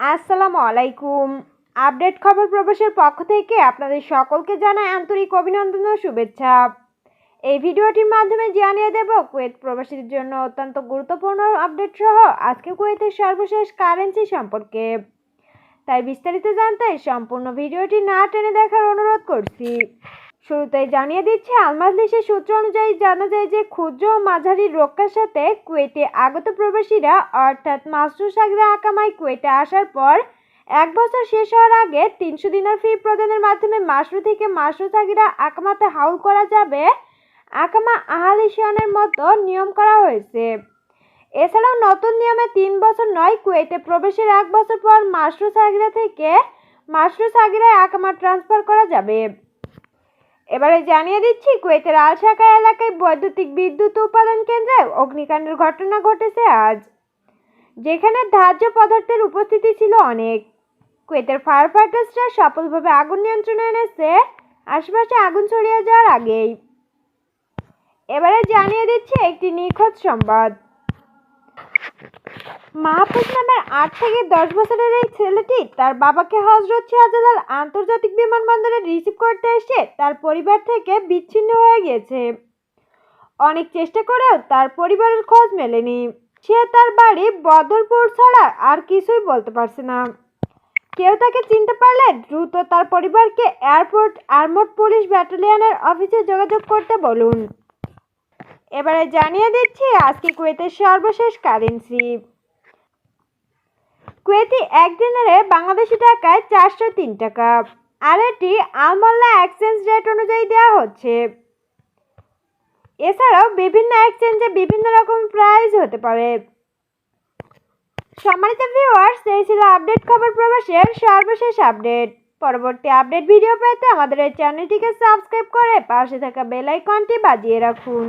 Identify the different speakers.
Speaker 1: আসসালামু আলাইকুম। আপডেট খবর প্রবেশের পক্ষ থেকে আপনাদের সকলকে জানাই আন্তরিক অভিনন্দন ও শুভেচ্ছা। এই ভিডিওটির মাধ্যমে জানিয়ে দেব, কুয়েত প্রবাসীদের জন্য অত্যন্ত গুরুত্বপূর্ণ আপডেট সহ আজকে কুয়েতের সর্বশেষ কারেন্সি সম্পর্কে। তাই বিস্তারিত জানতে সম্পূর্ণ ভিডিওটি না টেনে দেখার অনুরোধ করছি। শুরুতেই জানিয়ে দিচ্ছে আলমাজলিসের সূত্র অনুযায়ী জানা যায় যে ক্ষুদ্র ও মাঝারি রক্ষার সাথে কুয়েটে আগত প্রবাসীরা, অর্থাৎ মাসরুর সাগরা আকামাই কুয়েটে আসার পর এক বছর শেষ হওয়ার আগে তিনশো দিনার ফি প্রদানের মাধ্যমে মাসরু থেকে মাসরু সাগিরা আকামাতে হাউল করা যাবে। আকামা আহালিশানের মতো নিয়ম করা হয়েছে। এছাড়াও নতুন নিয়মে তিন বছর নয় কুয়েতে প্রবেশের এক বছর পর মাসরু সাগিরা থেকে মাসরু সাগিরায় আকামা ট্রান্সফার করা যাবে। এবারে জানিয়ে দিচ্ছি, কুয়েতের আলশাকা এলাকায় বৈদ্যুতিক বিদ্যুৎ উৎপাদন কেন্দ্রে অগ্নিকাণ্ডের ঘটনা ঘটেছে আজ। যেখানে ধার্য পদার্থের উপস্থিতি ছিল অনেক। কুয়েতের ফায়ার ফাইটার্সরা সফলভাবে আগুন নিয়ন্ত্রণে এনেছে, আশেপাশে আগুন ছড়িয়ে যাওয়ার আগেই। এবারে জানিয়ে দিচ্ছি একটি নিখোঁজ সংবাদ। মাহফুজ নামের আট থেকে দশ বছরের এই ছেলেটি তার বাবাকে হজরত শাহজালাল আন্তর্জাতিক বিমানবন্দরে রিসিভ করতে এসে তার পরিবার থেকে বিচ্ছিন্ন হয়ে গিয়েছে অনেক চেষ্টা করেও তার পরিবারের খোঁজ মেলেনি। সে তার বাড়ি বদরপুর ছাড়া আর কিছুই বলতে পারছে না। কেউ তাকে চিনতে পারলে দ্রুত তার পরিবারকে এয়ারপোর্ট আর্মড পুলিশ ব্যাটালিয়নের অফিসে যোগাযোগ করতে বলুন। এবারে জানিয়ে দিচ্ছি আজকে কুয়েতের সর্বশেষ কারেন্সি। কুয়েতি এক দিনারে বাংলাদেশি টাকায় চারশো তিন টাকা। আর এটি আলমল্লা এক্সচেঞ্জ রেট অনুযায়ী দেওয়া হচ্ছে। এছাড়াও বিভিন্ন এক্সচেঞ্জে বিভিন্ন রকম প্রাইস হতে পারে। সম্মানিত ভিউয়ার্স, এই ছিল আপডেট খবর প্রবাসের সর্বশেষ আপডেট। পরবর্তী আপডেট ভিডিও পেতে আমাদের এই চ্যানেলটিকে সাবস্ক্রাইব করে পাশে থাকা বেল আইকনটি বাজিয়ে রাখুন।